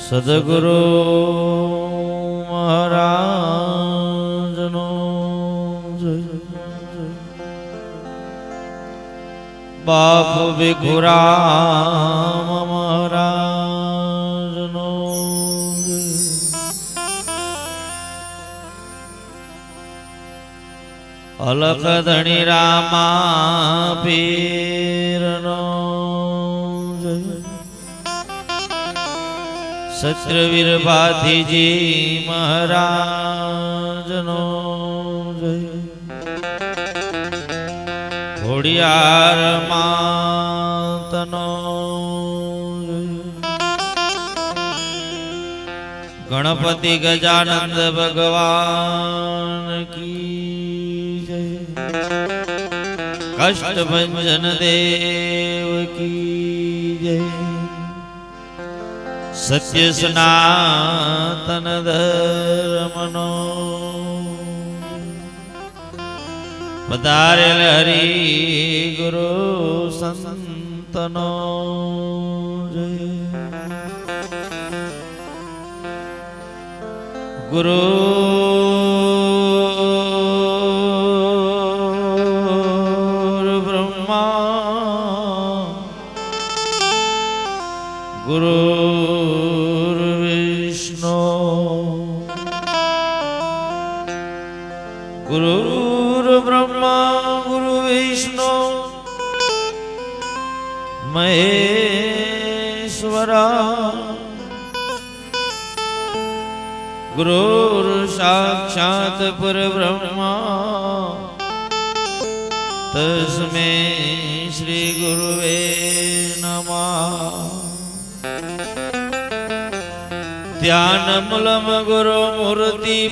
સદગુરુ મહારાજનો બાપુ ભીખુરામ મહારાજનો અલખ ધણી રામા પીરનો સત્રવીર ભાતીજી મહારાજનો ઘોડિયાર માતનો ગણપતિ ગજાનંદ ભગવાન કી જય. કષ્ટભંજન દેવ કી જય. સત્ય સનાતન ધર્મનો. પધારેલ હરી ગુરુ સંતનો ગુરુ મહેશ્વરા ગુરુ સાક્ષાત પરબ્રહ્મા. તસ્મે શ્રી ગુરુવે નમઃ. ધ્યાન મૂલમ ગુરુ મૂર્તિ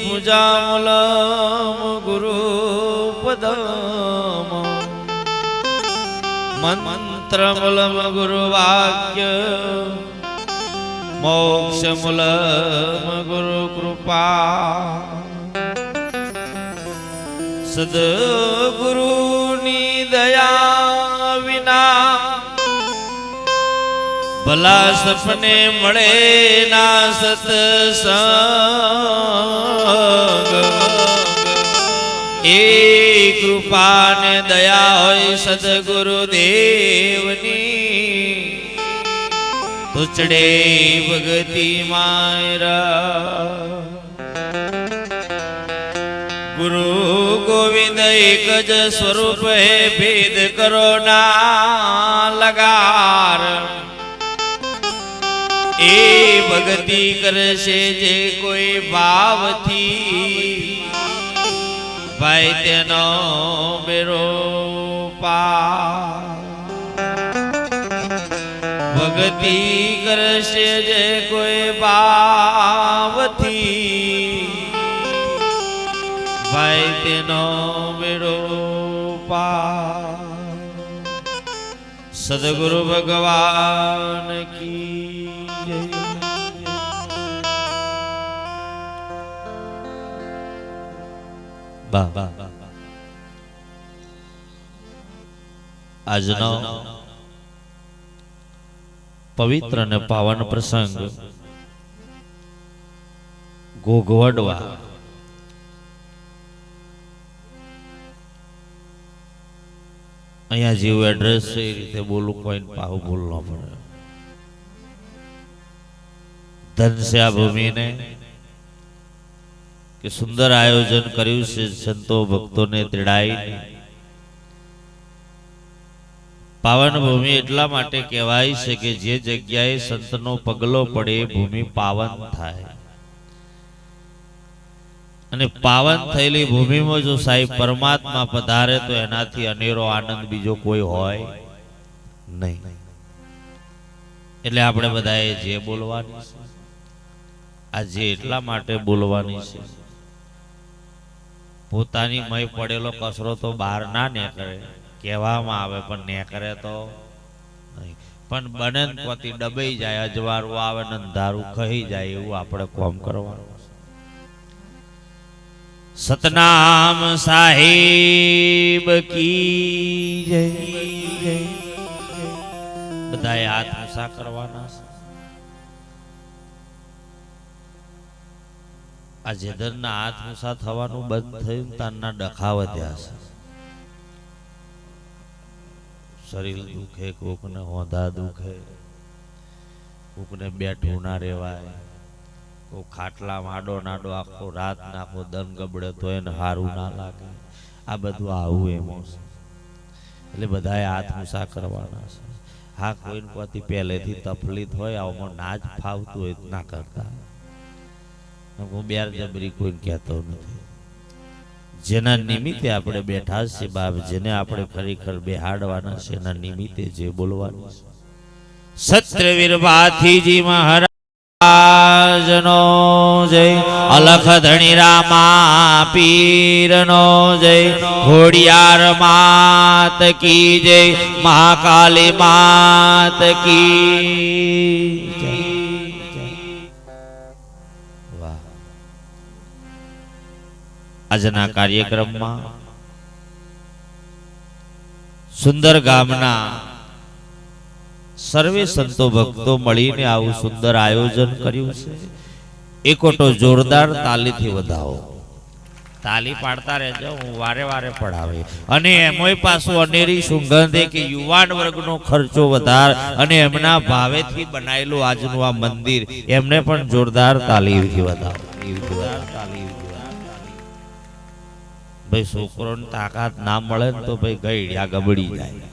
પૂજા ગુરુવાક્ય. ગુરુ પદમ મંત્ર મૂલમ ગુરુ વાક્ય મોક્ષ મૂલમ ગુરુ કૃપા સદગુરુની દયા વિના ભલા સપને મળે ના સતસંગ. એ કૃપા ને દયા હોય સદગુરુ દેવની ભગતિ ભગતી માયરા. ગુરુ ગોવિંદ એક જ સ્વરૂપ હે, ભેદ કરો ના લગાર. એ ભગતિ કરશે જે કોઈ ભાવથી. ભાઈ તેનો બેરો પા ભક્તિ કરશે જે કોઈ બાવથી ભાઈ તેનો બેડો પા સદગુરુ ભગવાન કી બા આજનો પવિત્ર અને પાવન પ્રસંગ ગોગવડવા અહીંયા જેવું એડ્રેસ છે એ રીતે બોલું કોઈ પાહુ ભૂલ ન પડે. ધન છે ભૂમિને કે સુંદર આયોજન કર્યું છે, સંતો ભક્તોને તેડાઈ પાવન ભૂમિ એટલા માટે કહેવાય છે કે જે જગ્યાએ સંતનો પગલો પડે ભૂમિ પાવન થાય. અને પાવન થયેલી ભૂમિમાં જો સાહેબ પરમાત્મા પધારે, તો એનાથી અનેરો આનંદ બીજો કોઈ હોય નહીં. એટલે આપણે બધાએ જે બોલવાની છે, આ જે એટલા માટે બોલવાની છે. પોતાની મય પડેલો કચરો તો બહાર ના નીકળે. કહેવામાં આવે, પણ નીકળે તો પણ બને પોતી ડબાઈ જાય, અજવાળું આવે ને અંધારું કહી જાય, એવું આપણે કોમ કરવાનું. સતનામ સાહેબ કી જય જય બધાએ હાથ ઊંચા કરવાના આ જેધરના હાથ મૂસા થવાનું બંધ થયું તારના ડખા વધ્યા છે. શરીર દુખે, કોકને હોંધા દુખે, કોકને બેઠું ના રહેવાય કોઈ ખાટલા માડો નાડો આખો રાત નાખો દન ગબડે તો એને હારું ના લાગે. આ બધું આવું એમ છે. એટલે બધાએ હાથ મૂસા કરવાના છે. હા, કોઈને કોઈથી પહેલેથી તકલીફ હોય આવું ના જ ફાવતું હોય ના કરતા. હું બેર જબરી કોઈને કહેતો નથી. જેના નિમિત્તે આપણે બેઠા છે બાપ જેને આપણે ખરેખર બેહાડવાના છે એના નિમિત્તે જે બોલવાનું છે. સત્રવીર ભાથીજી મહારાજનો જય અલખ ધણી રામા પીરનો જય ઘોડિયાર માત કી જય મહાકાલી માત કી જય. આજના કાર્યક્રમમાં સુંદર ગામના સર્વે સંતો ભક્તો મળીને આવું સુંદર આયોજન કર્યું છે. એકોટો જોરદાર તાલીથી વધાવો. તાલી પાડતા રહેજો હું વારે વારે પડાવે અને એમોય પાછું અનેરી સુગંધે કે યુવાન વર્ગનો ખર્ચો વધાર અને એમના ભાવેથી બનાવેલું આજનું આ મંદિર એમને પણ જોરદાર તાલીથી વધાવો. જોરદાર વધાવો. ભાઈ છોકરોને તાકાત ના મળે ને તો ભાઈ ગઈડિયા ગબડી જાય.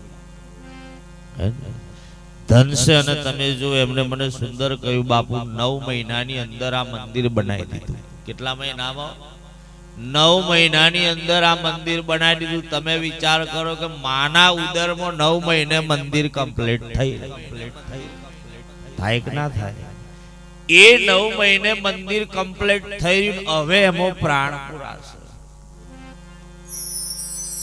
ધન છે અને તમે જો એમને મને સુંદર કહ્યું, બાપુ, નવ મહિનાની અંદર આ મંદિર બનાવી દીધું. કેટલા મહિનામાં? નવ મહિનાની અંદર આ મંદિર બનાવી દીધું. તમે વિચાર કરો કે માના ઉદરમાં નવ મહિને મંદિર કમ્પ્લીટ થઈ થાય કે ના થાય? એ નવ મહિને મંદિર કમ્પ્લીટ થઈ હવે એમાં પ્રાણ પુરાશે.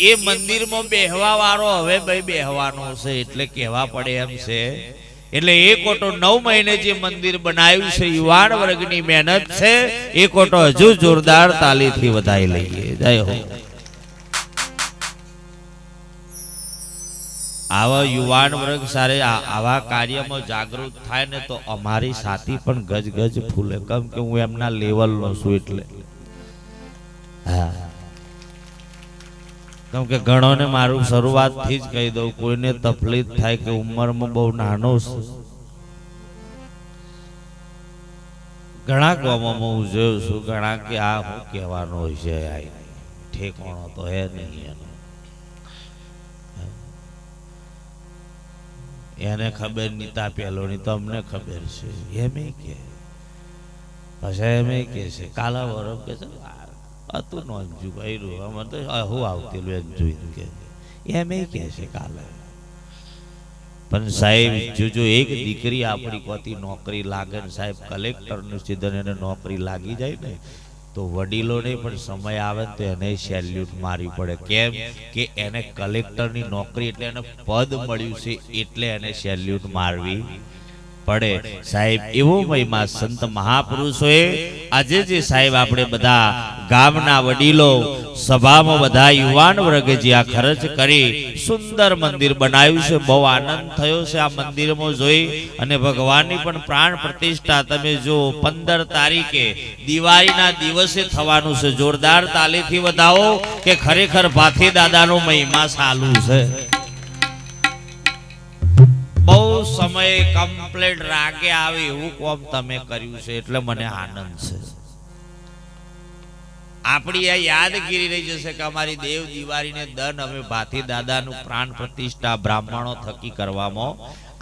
એ મંદિરમાં બેહવા વાળો હવે ભાઈ બેહવાનો છે, એટલે કહેવા પડે એમ છે. એટલે એ કોટો નવ મહિને જે મંદિર બનાવ્યું છે, યુવાન વર્ગની મહેનત છે, એ કોટો હજુ જોરદાર તાલીથી વધાઈ લઈએ. જય હો. આવા યુવાન વર્ગ સારે આવા કાર્યમાં જાગૃત થાય ને તો અમારી સાથી પણ ગજ ગજ ફૂલે. કેમ કે હું એમના લેવલનો છું એટલે. હા. કેમ કે ઘણોને મારું શરૂઆતથી જ કહી દઉં, કોઈને તકલીફ થાય કે ઉંમરમાં બહુ નાનો છે. ઘણા ગામોમાં હું જોયું છું, ઘણા કે આ હું કહેવાનો છે ઠેકાણો તો હે નહીં એનો. એને ખબર નીતા પેલો ની તો અમને ખબર છે, એમ કે. પછી એમ કે છે, કાલા વરફ કે છે "આ હતું નોંધ્યું કર્યું. અમે તો હું આવતેલું એમ જોઈને કે. એમ કે છે કાલે. પણ સાહેબ જોજો એક દીકરી આપણી કોતી નોકરી લાગે ને સાહેબ, કલેક્ટરનું સીધન એને નોકરી લાગી જાય ને, તો વડીલોને પણ સમય આવે તો એને સેલ્યુટ મારવી પડે. કેમ કે એને કલેક્ટરની નોકરી એટલે એને પદ મળ્યું છે એટલે એને સેલ્યુટ મારવી પડે. સાહેબ એવો મહિમા સંત મહાપુરુષોએ આજે જે સાહેબ આપણે બધા ગામના વડીલો સભામાં બધા યુવાન વર્ગે જ્યાં આ ખર્ચ કરી સુંદર મંદિર બનાવ્યું છે બહુ આનંદ થયો છે આ મંદિરમાં જોઈ. અને ભગવાનની પણ પ્રાણ પ્રતિષ્ઠા તમે જો પંદર તારીખે દિવાળીના દિવસે થવાનું છે. જોરદાર તાલીથી વધાવો કે ખરેખર ભાથી દાદાનો મહિમા ચાલુ છે. સમય કમ્પ્લીટ રાગે આવે એવું કોમ તમે કર્યું છે એટલે મને આનંદ છે. આપણી આ યાદગીરી રહી જશે કે અમારી દેવ દિવાળીને દન અમે ભાથી દાદાનું પ્રાણ પ્રતિષ્ઠા બ્રાહ્મણો થકી કરવામાં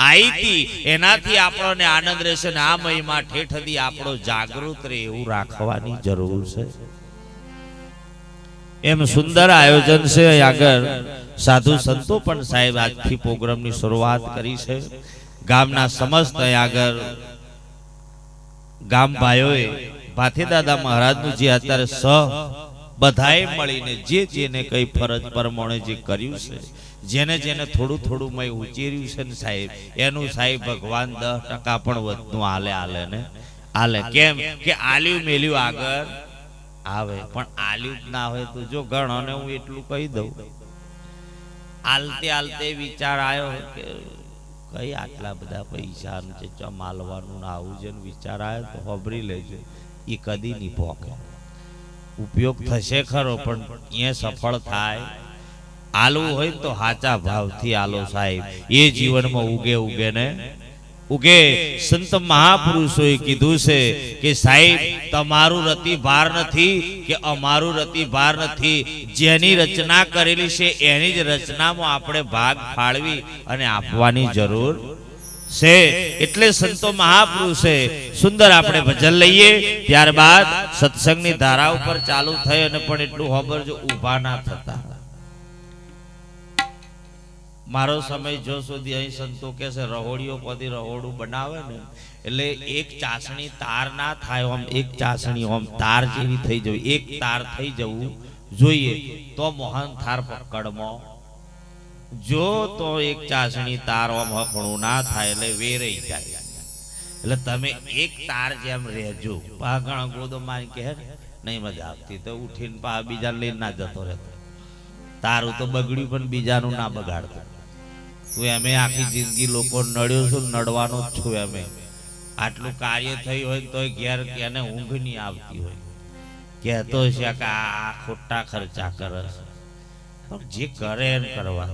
આવી હતી. એનાથી આપણને આનંદ રહેશે ને આ મહિમા ઠેઠથી આપણો જાગૃત રહે એવું રાખવાની જરૂર છે. એમ સુંદર આયોજન છે આગળ. સાધુ સંતો પણ સાહેબ આજથી પ્રોગ્રામની શરૂઆત કરી છે. ગામના સમસ્ત આગળ ગામ ભાઈઓએ ભાથીદાદા મહારાજનું જે અત્યારે સહ બધાએ મળીને જે જેને કઈ ફરજ પ્રમાણે જે કર્યું છે, જેને જેને થોડું થોડું મય ઉચેર્યું છે ને સાહેબ, એનું સાહેબ ભગવાન દસ ટકા પણ વધનું આલે આલે ને? આલે કેમ કે આલ્યું મેલ્યું આગળ આવે, પણ આલ્યું ના હોય તો જો ગણોને હું એટલું કહી દઉં. આલતે આલતે વિચાર આવ્યો કે કઈ આટલા બધા પૈસા છે ચમાલવાનું ને આવું છે ને વિચાર આવે તો હોબરી લેજે. એ કદી નહીં પોકે ઉપયોગ થશે ખરો, પણ એ સફળ થાય. આલવું હોય તો સાચા ભાવથી આલો સાહેબ. એ જીવનમાં ઉગે ઉગે ને ઉગે, સંત મહાપુરુષોએ કીધું છે કે સાહેબ, તમારું રતિ ભાર નથી કે અમારું રતિ ભાર નથી. જેની રચના કરેલી છે, એની જ રચનામાં આપણે ભાગ ફાળવી અને આપવાની જરૂર છે. એટલે સંતો મહાપુરુષે સુંદર આપણે ભજન લઈએ, ત્યારબાદ સત્સંગની ધારા ઉપર ચાલુ થઈ અને પણ એટલું ખબર જો ઊભા ના થતા. મારો સમય જો સુધી અહીં સંતો કે છે રહોડીઓ પદી રહોડું બનાવે ને, એટલે એક ચાસણી તાર ના થાય આમ, એક ચાસણી આમ, તાર જેવી થઈ જવી, એક તાર થઈ જવું જોઈએ તો મોહન થાર પકડમાં. જો તો એક ચાસણી તાર આમ હફણું ના થાય, એટલે વેરાઈ જાય. એટલે તમે એક તાર જેમ રહેજો. પાઘણા ગોદો મારી કે નહીં મજા આવતી, તો ઉઠીને પા બીજા લઈને ના જતો રહેતો. તારું તો બગડ્યું પણ બીજાનું ના બગાડતો. તું એમે આખી જિંદગી લોકો નડ્યો છું, નડવાનો જ છું એમે. આટલું કાર્ય થયું હોય તો ઘેર એને ઊંઘ નહીં આવતી હોય. કહેતો છે કે આ ખોટા ખર્ચા કરે છે. પણ જે કરે એમ કરવા.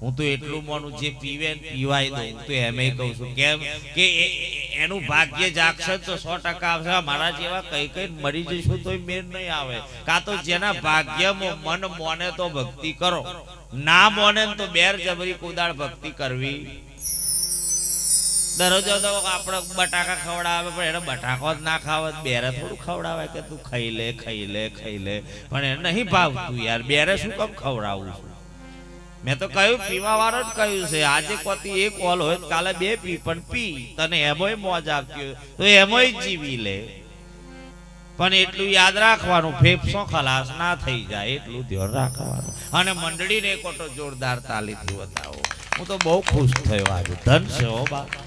હું તો એટલું માનું જે પીવે પીવાય દઉં હું તો એમે કહું છું, કેમ કે એનું ભાગ્ય જાગશે તો સો ટકા આવશે. મારા જેવા કઈ કઈ મરી જઈશું તો મેર નહીં આવે. કાં તો જેના ભાગ્યમાં મન મોને તો ભક્તિ કરો. ના મોને તો બેર જબરી કુદાળ ભક્તિ કરવી. દરરોજ તો આપણે બટાકા ખવડાવે, પણ એને બટાકો જ ના ખાવે, બેરે થોડું ખવડાવે કે તું ખાઈ લે ખાઈ લે ખાઈ લે. પણ એને નહીં ભાવતું યાર, બેરે શું કામ ખવડાવું મેં તો કહ્યું પીવા વાળો જ કહ્યું છે, આજે કોતી એક ઓલ હોય કાલે બે પી, પણ પી, તને એમોય મોજ આપતી હોય, તો એમોય જીવી લે. પણ એટલું યાદ રાખવાનું ફેફસો ખલાસ ના થઈ જાય, એટલું ધ્યાન રાખવાનું. અને મંડળીને કોટો જોરદાર તાલીથી બતાવો હું તો બહુ ખુશ થયો આજે. ધન છે હો બાપા.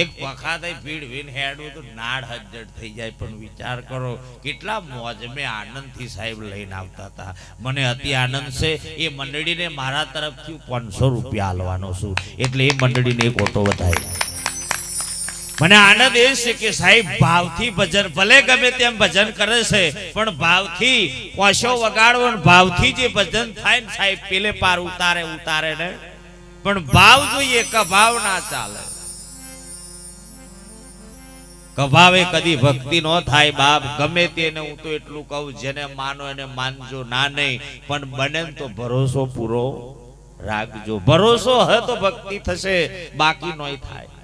એક વખત ભીડ વિન હેડું તો નાડ હજ્જડ થઈ જાય. પણ વિચાર કરો, કેટલા મોજ મેં આનંદથી સાહેબ લઈને આવતા હતા. મને અતિ આનંદ છે, એ મંડળીને મારા તરફથી પાંચસો રૂપિયા આલવાનો છું. એટલે એ મંડળીને એક ઓટો વધારી. મને આનંદ એ છે કે સાહેબ, ભાવથી ભજન ભલે ગમે તેમ ભજન કરે છે, પણ ભાવથી કોશો વગાડવો ભાવથી જે ભજન થાય ને સાહેબ, પેલે પાર ઉતારે ઉતારે ને. પણ ભાવ જોઈએ, કભાવ ના ચાલે. કભાવે કદી ભક્તિ નો થાય, બાપ, ગમે તેને હું તો એટલું કહું, જેને માનો એને માનજો ના નહીં, પણ બને તો ભરોસો પૂરો રાખજો. ભરોસો હે તો ભક્તિ થશે, બાકી નોય થાય.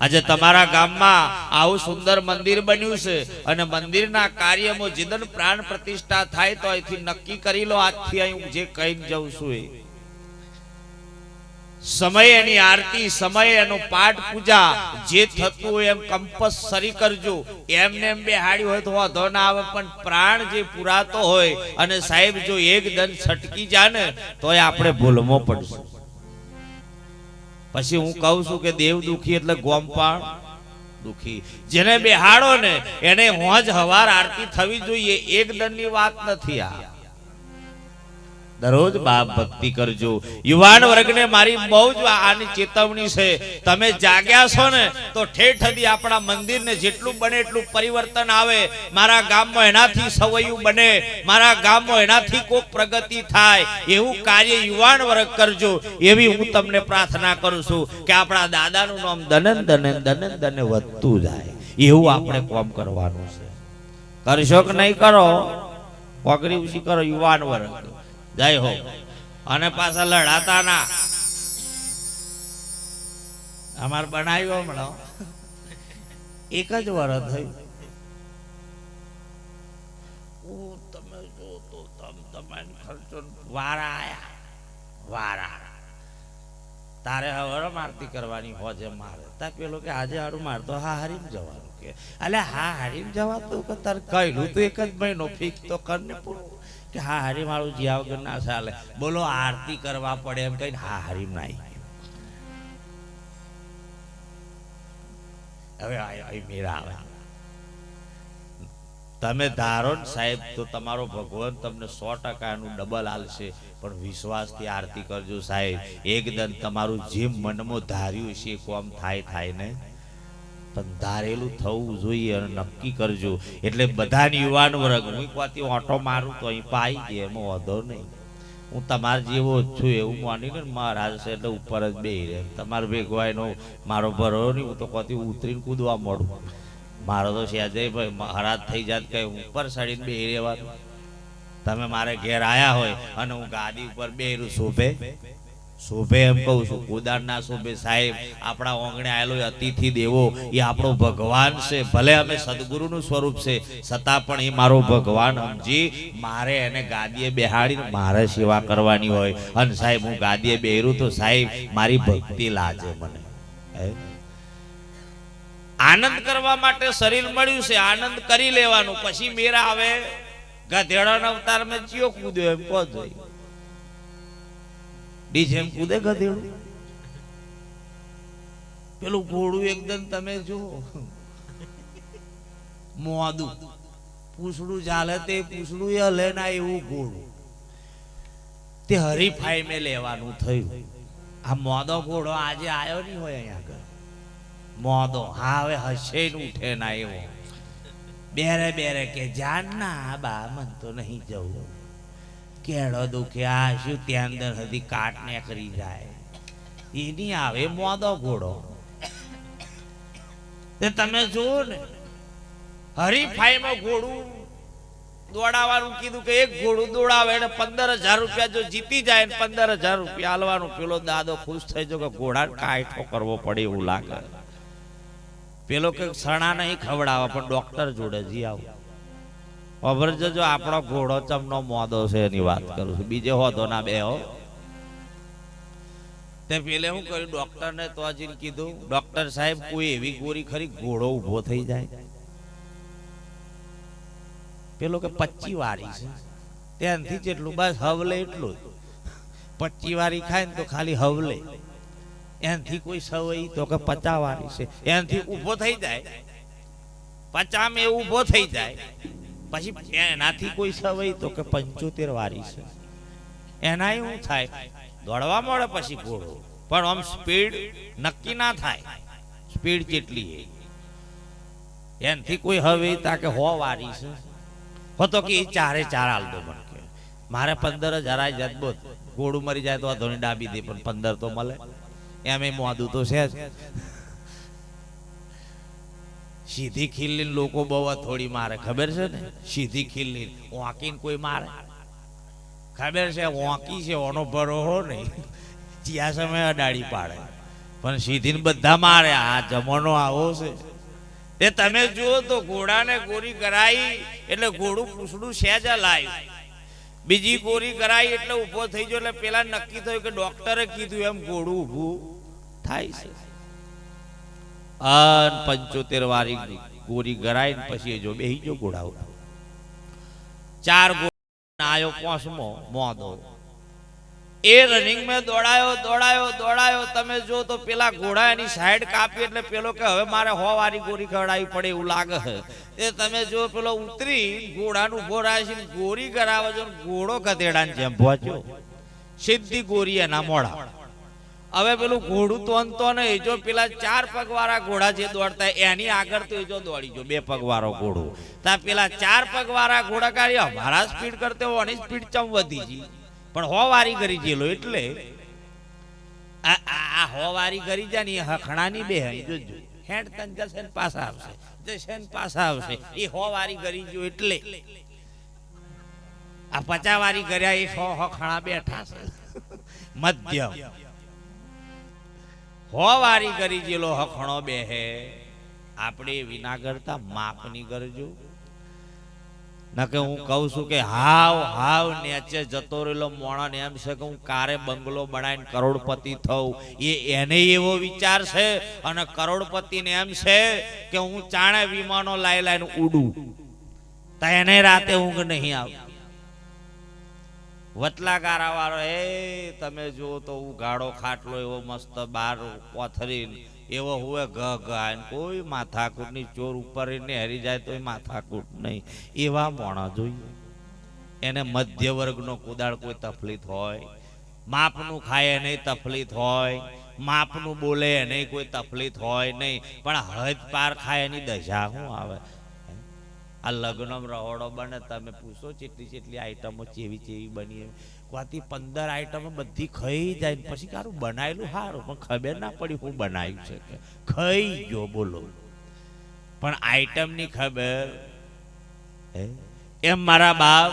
આજે તમારા ગામમાં આવું સુંદર મંદિર બન્યું છે. અને મંદિરના કાર્યમાં જીદન પ્રાણ પ્રતિષ્ઠા થાય તો અહીંથી નક્કી કરી લો, આજથી અહીં જે કહીને જઉં છું એ. સમય એની આરતી, સમય એનો પાઠ પૂજા, જે થતું હોય એમ કંપલસરી કરજો. એમને એમ બે હાડી હોય તો વાંધો ના આવે, પણ પ્રાણ જે પુરાતો હોય, અને સાહેબ જો એક દન છટકી જાને તો આપણે ભૂલવો પડશું. પછી હું કહું છું કે દેવ દુખી એટલે ગોમપાળ દુખી. જેને બેહાડો ને એને હોજ હવાર આરતી થવી જોઈએ. એક દનની વાત નથી આ. દરરોજ બાપ ભક્તિ કરજો. યુવાન વર્ગને મારી બહુ જ આની ચેતવણી છે. તમે જાગ્યા છો ને, તો ઠેઠ સુધી આપણા મંદિરને જેટલું બને એટલું પરિવર્તન આવે. મારા ગામમાં એનાથી સવયું બને. મારા ગામમાં એનાથી કોઈક પ્રગતિ થાય. એવું કાર્ય યુવાન વર્ગ કરજો. એવી હું તમને પ્રાર્થના કરું છું કે આપણા દાદાનું નામ દનન દનન દનન દને વધતું જાય. એવું આપણે કોમ કરવાનું છે. કરશો કે નહીં કરો? પકડી ઉછી કરો, યુવાન વર્ગ. જય હો. અને પાછા લડાતા ના અમાર બનાવ્યો હમણાં એક જ વર્ષ થયું. તમે જો તો તમ તમારી ખર્ચો વારા આયા. વારા. તારે હવે મારતી કરવાની હોજે મારે. તા પેલો કે આજે હારું મારતો હા હારીમ જવાનું કે. અલે હા હારીમ જવાતું કે તાર કહેલું તો એક જ મહિનો ફિક્સ તો કરને પૂરું. કે હા હારી મારું જીયા વગર ના ચાલે. બોલો, આરતી કરવા પડે એમ કહીને, હા, હારીમ નાઈ. હવે આ આવે. તમે ધારો ને સાહેબ, તો તમારો ભગવાન તમને સો ટકાનું ડબલ આલશે. પણ વિશ્વાસથી આરતી કરજો સાહેબ. એકદમ તમારું જેમ મનમાં ધાર્યું છે કોમ થાય થાય ને પણ ધારેલું થવું જોઈએ અને નક્કી કરજો. એટલે બધા યુવાન વર્ગ, હું kwaથી ઓટો મારું તો અહીં પાઈ ગયા એમાં વાંધો નહીં. હું તમાર જેવો જ છું, એવું માનીને મહારાજ છે એટલે ઉપર જ બે રહે. તમારે ભેગો એનો મારો ભરો નહીં, હું તો kwaથી ઉતરીને કૂદવા મળું. મારો તો સહેજે ભાઈ મહારાજ થઈ જાત કઈ ઉપર ચડીને બે રહેવાનું. તમે મારે ઘેર આવ્યા હોય અને હું ગાદી ઉપર બેરું શોભે? શોભે એમ કહું છું કુદાર શોભે સાહેબ, આપણા ઓંગણે આવેલો અતિથિ દેવો, એ આપણો ભગવાન છે, ભલે અમે સદગુરુનું સ્વરૂપ છે, છતાં પણ એ મારો ભગવાન સમજી મારે એને ગાદીએ બેહાડીને મારે સેવા કરવાની હોય. અને સાહેબ, હું ગાદીએ બેહરું તો સાહેબ, મારી ભક્તિ લાજે મને. આનંદ કરવા માટે શરીર મળ્યું છે, આનંદ કરી લેવાનું. પછી મેરા આવે, ગધેડાના અવતારમાં ચિયો કૂદ્યો એમ કહો જોઈ. ડીજે એમ કૂદે ગધેડું. પેલું ઘોડું એકદમ તમે જો મોદું પૂછડું ચાલે તે પૂછડું હલે ના એવું ઘોડું. તે હરીફાઈ મેં લેવાનું થયું. આ મોદો ઘોડો આજે આવ્યો નહીં હોય અહીંયા આગળ. મોદો હા, હવે હશે ને ઉઠે ના એવો. બેરે બેરે કે, જાન ના, બા, મન તો નહીં જવું. કેળો દુખ્યા શું ત્યાં અંદર હતી કાટ ને કરી જાય. એની આવે મોદો ઘોડો. તે તમે જુઓ ને, હરીફાઈમાં ઘોડું દોડાવવાનું કીધું કે એક ઘોડું દોડાવે એને પંદર હજાર રૂપિયા જો જીતી જાય ને પંદર હજાર રૂપિયા હાલવાનું પેલો દાદો ખુશ થઈ જો કે ઘોડા કાયઠો કરવો પડે એવું લાગે. પેલો કે સણા નહીં ખવડાવે, પણ ડોક્ટર જોડે જી આવું. જજો આપણો ઘોડો ચમનો મોદો છે એની વાત કરું છું. બીજે હોતો ના બે હો. તે પેલે હું કર્યું? ડોક્ટર ને તો હજી કીધું, ડોક્ટર સાહેબ, કોઈ એવી ગોરી ખરી ઘોડો ઊભો થઈ જાય? પેલો કે પચ્ચી વાળી છે. ત્યાંથી જેટલું, બસ હવલે એટલું પચ્ચી વાળી ખાય ને તો ખાલી હવલે. એનથી કોઈ સવઈ તો કે પચા વાળી છે. એનથી ઊભો થઈ જાય. પચામાં ઊભો થઈ જાય. પછી એનાથી કોઈ સવય તો કે પંચોતેર વારી છે. એના શું થાય, દોડવા મળે પછી ઘોડો. પણ આમ સ્પીડ નક્કી ના થાય. સ્પીડ જેટલી એ. એનાથી કોઈ હવે તા કે હો વારી છે. હો તો કે એ ચારે ચાર હાલ દો કે. મારે પંદર જરાય બોલ. ઘોડું મરી જાય તો ધોની ડાબી દે, પણ પંદર તો મળે. એમ એ મોદું તો છે જ. સીધી ખીલ્લી લોકો બહુ થોડી મારે, ખબર છે ને? સીધી ખીલ્લી વાંકીને કોઈ મારે? ખબર છે વાંકી છે, ઓનો ભરો નહીં ત્યાં સમય અડાડી પાડે. પણ સીધીને બધા મારે, આ જમાનો આવો છે. એ તમે જુઓ તો ઘોડાને ગોરી કરાઈ, એટલે ઘોડું પૂછડું સહેજ લાવ્યું બીજી ગોરી કરાઈ એટલે ઊભો થઈ ગયો, એટલે પેલા નક્કી થયું કે ડોક્ટરે કીધું એમ ઘોડું ઊભું થાય છે. અન પંચોતેર વાળી ગોરી ગરાઈ પછી જો બેહી જો ઉપર. ચાર આયો પોસમો મોદો એ રનિંગ મેં દોડાયો દોડાયો દોડાયો. તમે જો તો પેલા ઘોડા એની સાઈડ કાપી એટલે પેલો કે, હવે મારે હો વારી ગોરી ખવડાવી પડે એવું લાગે એ તમે જો પેલો ઉતરી ઘોડાનું ઊભો રહે છે ગોરી કરાવે છે ઘોડો ગધેડાને જેમ પહોંચ્યો સીધી ગોરી એના મોડા હવે પેલું ઘોડું તો અંતો નહીં, જો પેલા ચાર પગવાળા ઘોડા જે દોડતા એની આગળ તો એ જો દોડી જો બે પગવાળો ઘોડો. તા પેલા ચાર પગવાળા ઘોડા કાઢી, અમારા સ્પીડ કરતે ઓની સ્પીડ ચમ વધી જી પણ હો વારી કરી જેલો એટલે. આ હો વારી કરી જાય ને એ હખણાની બે જોજો હેડ તન જશે ને પાછા આવશે. જશે ને પાછા આવશે. એ હો વારી કરી જો એટલે. આ પચા વારી કર્યા એ સો હખણા બેઠા છે. મધ્યમ. હો વારી કરી જેલો હખણો બેહે. આપણે વિના કરતા માપની કરજો. નકે હું કહું છું કે હાવ હાવ નેચે જતો રહેલો મોણા ને એમ છે કે હું કારે બંગલો બનાવીને કરોડપતિ થઉં. એ એને એવો વિચાર છે અને કરોડપતિ ને એમ છે કે હું ચાણે વિમાનો લાઈ લાઈને ઉડું. તો એને રાતે ઊંઘ નહીં આવે. વતલા ગારા વાળો એ, તમે જુઓ તો ઉઘાડો ખાટલો એવો મસ્ત બાર કોથરી એવો હોય ઘ ઘ કોઈ માથાકૂટની ચોર ઉપર હરી જાય તો માથાકૂટ નહીં. એવા મોણા જોઈએ. એને મધ્ય વર્ગનો કુદાળ કોઈ તકલીફ હોય, માપનું ખાય નહીં તકલીફ હોય, માપનું બોલે એને કોઈ તકલીફ હોય નહીં, પણ હદ પાર ખાય એની દશા શું આવે? આ લગ્ન રહોડો બને, તમે પૂછો ચેટલી ચેટલી આઈટમો ચેવી ચેવી બની એમ. પંદર આઈટમો બધી ખાઈ જાય પછી કારું બનાવેલું સારું પણ ખબર ના પડી હું બનાવ્યું છે કે ખાઈ ગયો, બોલો પણ આઈટમની ખબર? એમ મારા બાપ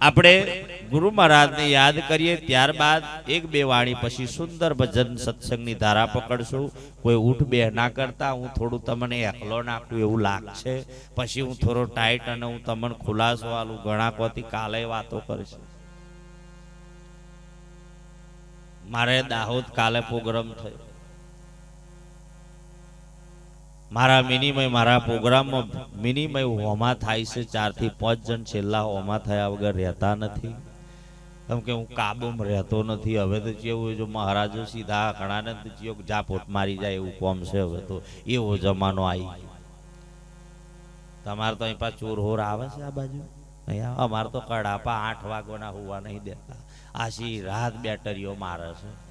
આપણે ગુરુ મહારાજને યાદ કરીએ, ત્યારબાદ એક બે વાણી પછી સુંદર ભજન સત્સંગની ધારા પકડશું. કોઈ ઉઠ બે ના કરતા હું થોડું તમને એકલો નાખું એવું લાગશે. પછી હું થોડો ટાઈટ અને હું તમને ખુલાસો આલું. ઘણા કોથી કાલે વાતો કરીશ. મારે દાહોદ કાલે પ્રોગ્રામ થયો. મારા મિનિમય, મારા પ્રોગ્રામમાં મિનિમય હોમા થાય છે, ચારથી પાંચ જણ છેલ્લા હોમા થયા વગર રહેતા નથી. કેમ કે હું કાબુમાં રહેતો નથી. હવે તો જેવું જો મહારાજો સીધા ઘણાને તો જેવું જાપોટ મારી જાય એવું કોમ છે હવે તો. એવો જમાનો આવી તમારે તો અહીં પાછું ચોર હોર આવે છે આ બાજુ? અહીંયા અમારે તો કડાપા આઠ વાગવાના હોવા નહીં દેતા. આશી રાત બેટરીઓ મારે છે.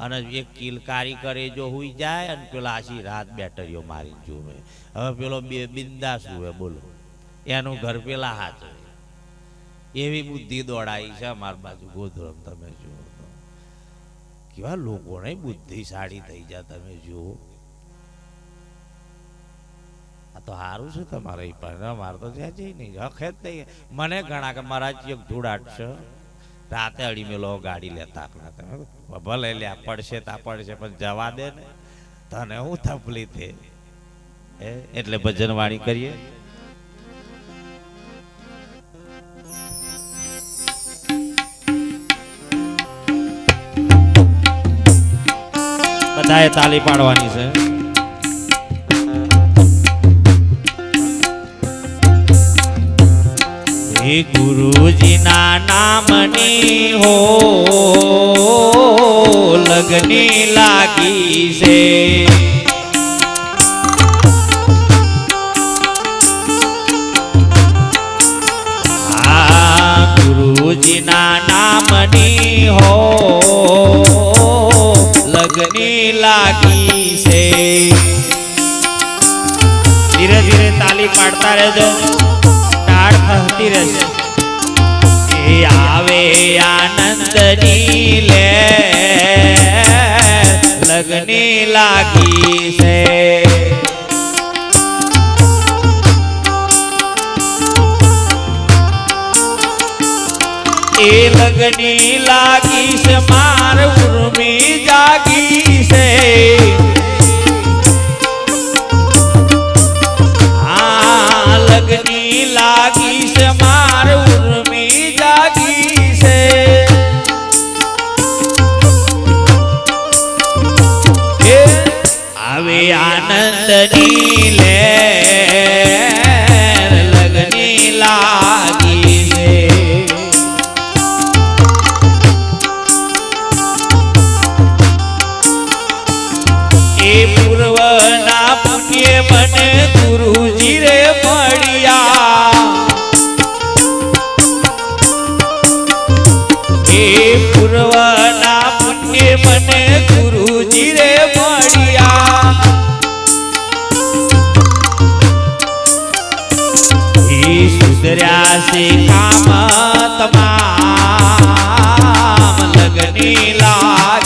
અને એક કિલકારી કરે જો હુઈ જાય અને પેલા આશી રાત બેટરીઓ મારી જુએ હવે પેલો બે બિંદાસ હુએ બોલો. એનું ઘર પેલા હાથ. એવી બુદ્ધિ દોડાઈ છે અમારી બાજુ ગોધરમ, તમે જુઓ તો. કેવા લોકોને બુદ્ધિશાળી થઈ જા, તમે જુઓ. આ તો સારું છે તમારે પણ અમારે તો જ્યાં જઈ નહીં. હખે જ નહીં મને ઘણા કે મારા ચિયોક ધૂળાટ છે. રાતે અડી મેલો ગાડી લેતા આપણા. ભલે લે પડશે તા પડશે, પણ જવા દે ને. તને હું એ એટલે ભજન વાણી કરીએ. બધાએ તાલી પાડવાની છે. હે ગુરુજીના નામની હો લગની લાગી છે. આ ગુરુજીના નામની હો લગની લાગી છે. ધીરે ધીરે તાલી પાડતા રહેજો. ખહતી રહેશે એ આવે આનંદની લે. લગની લાગી છે. એ લગની લાગી છે, માર ઉર્મી જાગી છે. આનંદની લે લગની લાગી છે એ પૂર્વના પુણ્ય મને ગુરુજી રે પૂર્વના પુણ્ય મને સુધર્યા છે કામ તમામ લગની લાગી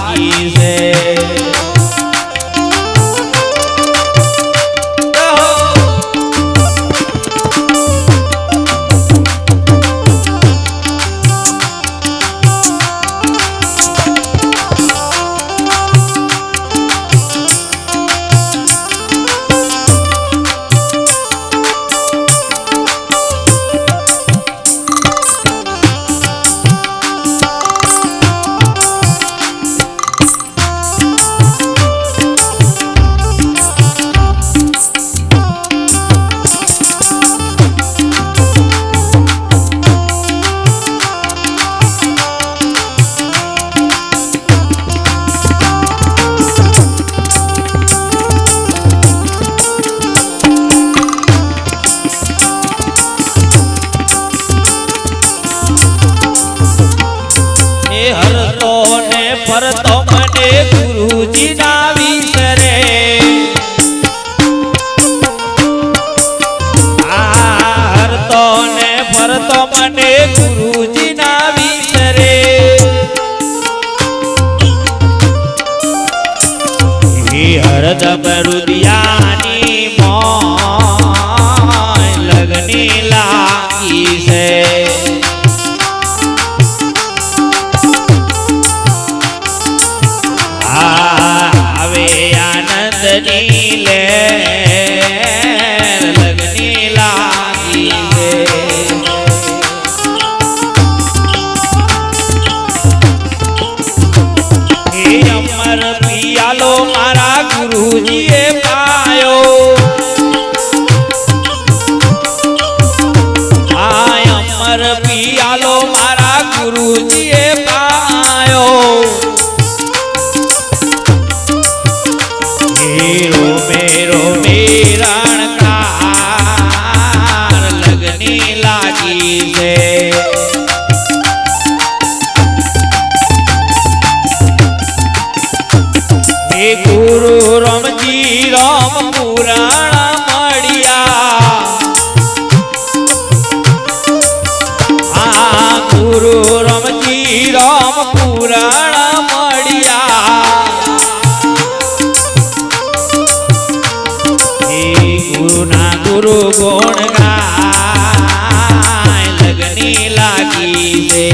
ગુરુ રમજી રામ પુરાણા મળ્યા. આ ગુરુ રમજી રામ પુરાણા મળ્યા. હે ગુરુના ગુરુ ગુણ ગાય, લગની લાગી લે